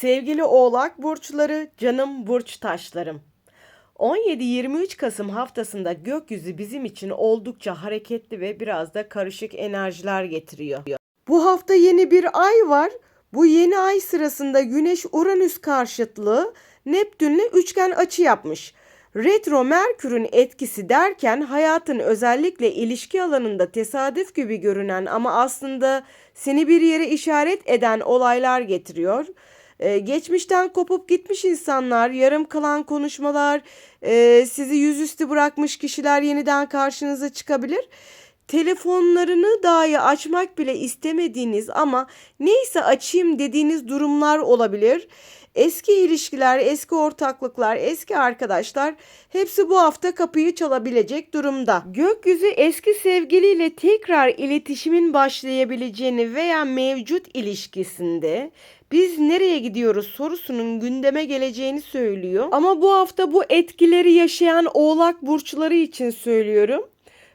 Sevgili Oğlak burçları, canım burç taşlarım. 17-23 Kasım haftasında gökyüzü bizim için oldukça hareketli ve biraz da karışık enerjiler getiriyor. Bu hafta yeni bir ay var. Bu yeni ay sırasında Güneş Uranüs karşıtlığı Neptünle üçgen açı yapmış. Retro Merkür'ün etkisi derken hayatın özellikle ilişki alanında tesadüf gibi görünen ama aslında seni bir yere işaret eden olaylar getiriyor. Ee, geçmişten kopup gitmiş insanlar, yarım kalan konuşmalar, e, sizi yüzüstü bırakmış kişiler yeniden karşınıza çıkabilir. Telefonlarını dahi açmak bile istemediğiniz ama neyse açayım dediğiniz durumlar olabilir. Eski ilişkiler, eski ortaklıklar, eski arkadaşlar hepsi bu hafta kapıyı çalabilecek durumda. Gökyüzü eski sevgiliyle tekrar iletişimin başlayabileceğini veya mevcut ilişkisinde biz nereye gidiyoruz sorusunun gündeme geleceğini söylüyor. Ama bu hafta bu etkileri yaşayan oğlak burçları için söylüyorum.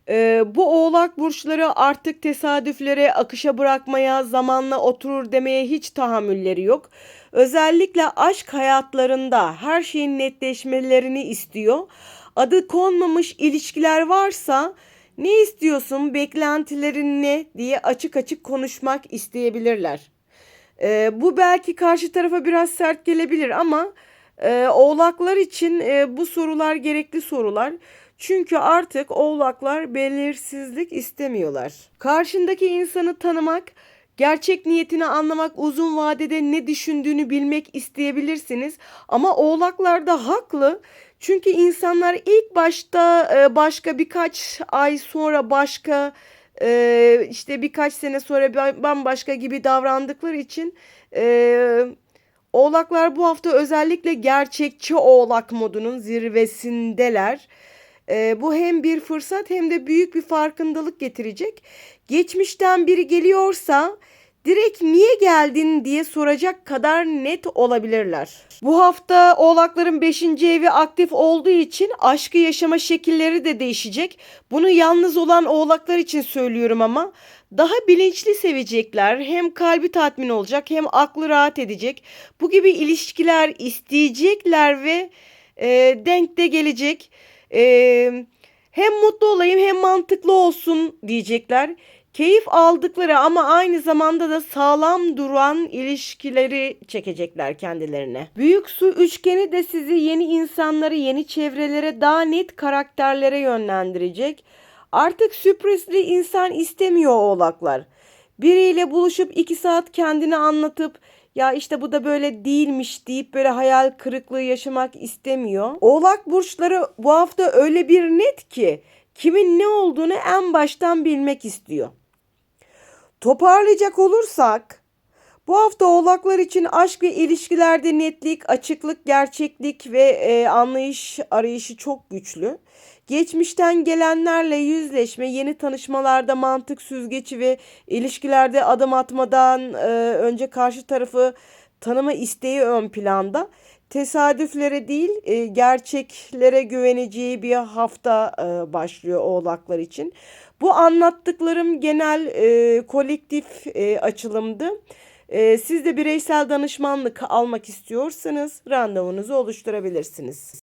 Ee, bu oğlak burçları artık tesadüflere akışa bırakmaya, zamanla oturur demeye hiç tahammülleri yok. Özellikle aşk hayatlarında her şeyin netleşmelerini istiyor. Adı konmamış ilişkiler varsa ne istiyorsun, beklentilerin ne diye açık açık konuşmak isteyebilirler. Ee, bu belki karşı tarafa biraz sert gelebilir ama e, oğlaklar için e, bu sorular gerekli sorular. Çünkü artık oğlaklar belirsizlik istemiyorlar. Karşındaki insanı tanımak, gerçek niyetini anlamak, uzun vadede ne düşündüğünü bilmek isteyebilirsiniz. Ama oğlaklar da haklı. Çünkü insanlar ilk başta e, başka birkaç ay sonra başka e, işte birkaç sene sonra bambaşka gibi davrandıkları için e, Oğlaklar bu hafta özellikle gerçekçi oğlak modunun zirvesindeler. Ee, bu hem bir fırsat hem de büyük bir farkındalık getirecek. Geçmişten biri geliyorsa direkt niye geldin diye soracak kadar net olabilirler. Bu hafta oğlakların 5. evi aktif olduğu için aşkı yaşama şekilleri de değişecek. Bunu yalnız olan oğlaklar için söylüyorum ama daha bilinçli sevecekler. Hem kalbi tatmin olacak hem aklı rahat edecek. Bu gibi ilişkiler isteyecekler ve e, denk de gelecek. E, hem mutlu olayım hem mantıklı olsun diyecekler. Keyif aldıkları ama aynı zamanda da sağlam duran ilişkileri çekecekler kendilerine. Büyük su üçgeni de sizi yeni insanları, yeni çevrelere, daha net karakterlere yönlendirecek. Artık sürprizli insan istemiyor oğlaklar. Biriyle buluşup iki saat kendini anlatıp ya işte bu da böyle değilmiş deyip böyle hayal kırıklığı yaşamak istemiyor. Oğlak burçları bu hafta öyle bir net ki kimin ne olduğunu en baştan bilmek istiyor. Toparlayacak olursak bu hafta oğlaklar için aşk ve ilişkilerde netlik, açıklık, gerçeklik ve e, anlayış arayışı çok güçlü. Geçmişten gelenlerle yüzleşme, yeni tanışmalarda mantık süzgeci ve ilişkilerde adım atmadan e, önce karşı tarafı tanıma isteği ön planda. Tesadüflere değil, e, gerçeklere güveneceği bir hafta e, başlıyor oğlaklar için. Bu anlattıklarım genel e, kolektif e, açılımdı. E, siz de bireysel danışmanlık almak istiyorsanız randevunuzu oluşturabilirsiniz.